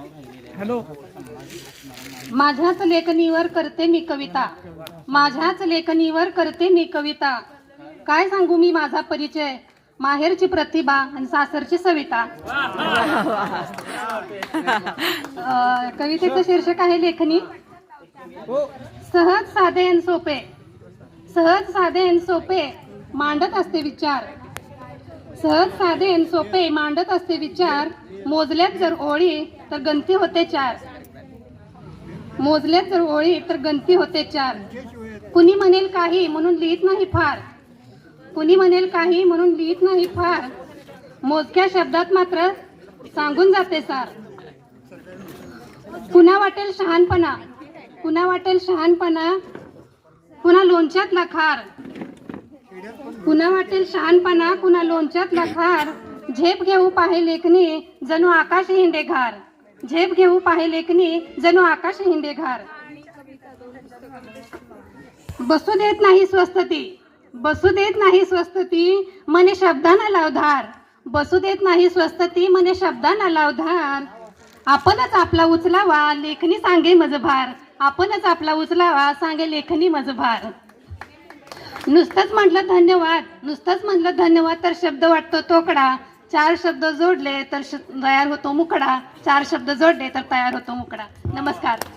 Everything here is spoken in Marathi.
हॅलो. माझ्याच लेखणीवर करते मी कविता. माझ्याच लेखणीवर करते मी कविता. काय सांगू मी माझा परिचय? माहेरची प्रतिभा आणि सासरची सविता. कवितेचं शीर्षक आहे लेखनी हो. सहज साधे आणि सोपे. सहज साधे आणि सोपे. मांडत असते विचार. सहज साधे सोपे मांडत असते विचार. मोजल्यात जर ओळी तर गंती होते चार. मोजल्यात जर ओळी तर गंती होते चार. कुणी म्हणेल काही म्हणून लिहित नाही फार. कुणी म्हणेल काही म्हणून लिहित नाही फार. मोजक्या शब्दात मात्र सांगून जाते सार. कुणा वाटेल शहाणपणा? कुणा वाटेल शहाणपणा? कुणा लोणच्यातला खार? कुणा वाटेल शहाणपणा कुणा लोणच्यात लखार. झेप घेऊ पाहे लेखनी जणू आकाश हिंडे घार. झेप घेऊ पाहे लेखनी जणू आकाश हिंडे घार. बसू देत नाही स्वस्तती बसू देत नाही स्वस्तती मने शब्दांना लावधार बसू देत नाही स्वस्तती मने शब्दांना लावधार आपणच आपला उचलावा लेखनी सांगे मज भार आपणच आपला उचलावा सांगे लेखनी मज भार नुसतंच म्हटलं धन्यवाद. नुसतंच म्हटलं धन्यवाद तर शब्द वाटतो तोकडा. चार शब्द जोडले तर तयार होतो मुकडा. चार शब्द जोडले तर तयार होतो मुकडा. नमस्कार.